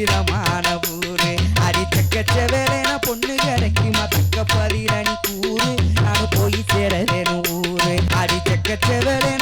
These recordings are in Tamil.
வச்சிரமான ஊரு. அடி தக்கச்சவேன பொண்ணு கிடைக்குமா? தக்க பதிரணி கூறு. நான் போய் சேரவேணும் ஊரு. அடி தக்கச்சவேன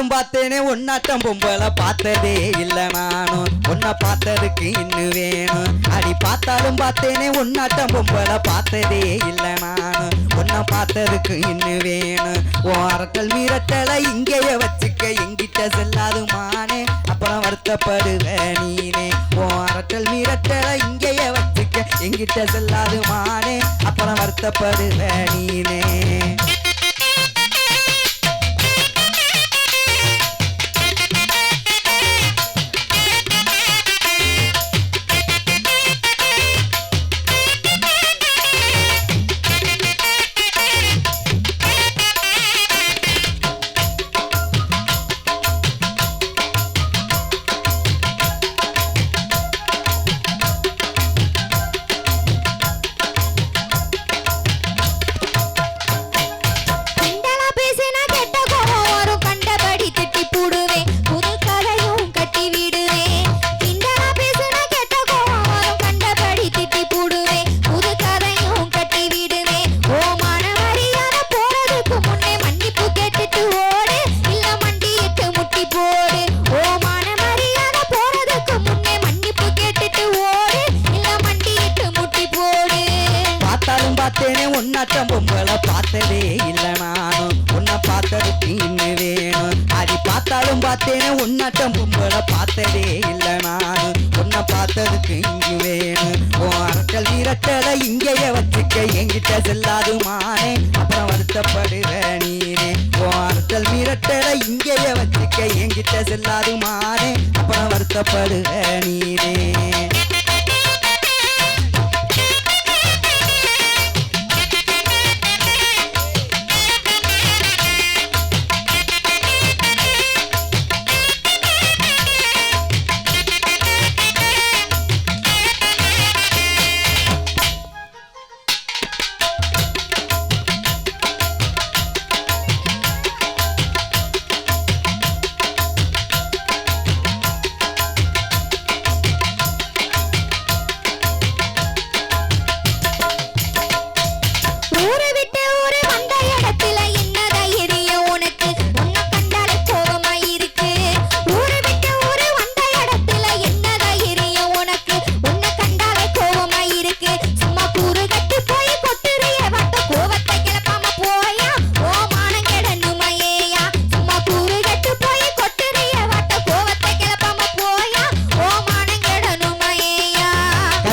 பார்த்தாலும் பார்த்தேனே ஒன்னாட்டம் பொம்பளை பார்த்ததே இல்லை நானும். உன்னை பார்த்ததுக்கு இன்னும் வேணும். அடி பார்த்தாலும் பார்த்தேனே ஒன்னாட்டம் பொம்பளை பார்த்ததே இல்லை நானும். உன்னை பார்த்ததுக்கு இன்னும் வேணும். ஓரட்டல் மீறத்தலை இங்கேயே வச்சுக்க எங்கிட்ட செல்லாது மானே அப்புறம் வருத்தப்படுவ நீனே. ஓரட்டல் மீறத்தலை இங்கேயே வச்சுக்க எங்கிட்ட செல்லாது மானே அப்புறம் வருத்தப்படுவ நீனே. பார்த்தேனே உன்னாட்டம் பொம்பளை பார்த்ததே இல்லை நானும். உன்னை பார்த்தது தீன்னு வேணும். அடி பார்த்தாலும் பார்த்தேனே உன்னாட்டம் பொம்பளை பார்த்ததே இல்லை நானும். உன்னை பார்த்ததுக்கு இங்கு வேணும். உன் அரட்டல் இரட்டலை இங்கேயே வச்சுக்க எங்கிட்ட செல்லாது மானே. அப்புறம் வருத்தப்படுற நீனே. உன் அரட்டல் மிரட்டலை இங்கேயே வச்சுக்க எங்கிட்ட செல்லாது மானே. அப்புறம் வருத்தப்படுற நீனே.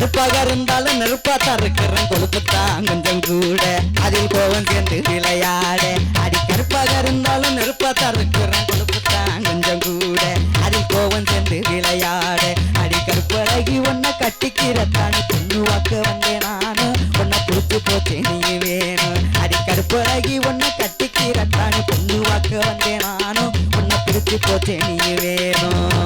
கருப்பாக இருந்தாலும் நெருப்பாத்தான் இருக்கிறேன். கொழுப்புத்தான் கொஞ்சம் கூட. அதில் கோவம் சேர்ந்து விளையாட. அடி கருப்பாக இருந்தாலும் நெருப்பாத்தான் இருக்கிறேன். கொழுப்புத்தான் கொஞ்சம் கூட. அதில் கோவம் சேர்ந்து விளையாட. அடி கருப்பழகி ஒன்ன கட்டிக்கிறத்தானு பொண்ணு வாக்க வந்தேன் நானும் ஒன்ன புடிச்சு போச்சு நீ வேணும் அடி கருப்பழகி ஒன்ன கட்டிக்கிறத்தானு பொண்ணு வாக்க வந்தேன் நானும் உன்னை பிடிச்சு போச்சு நீ வேணும்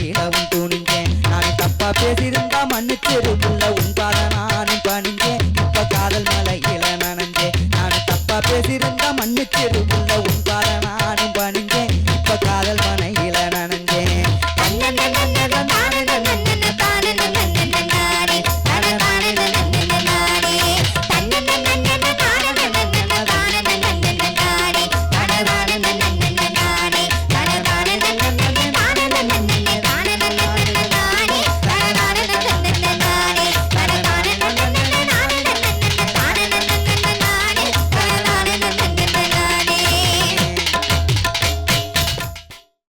నీడ ఉంటూ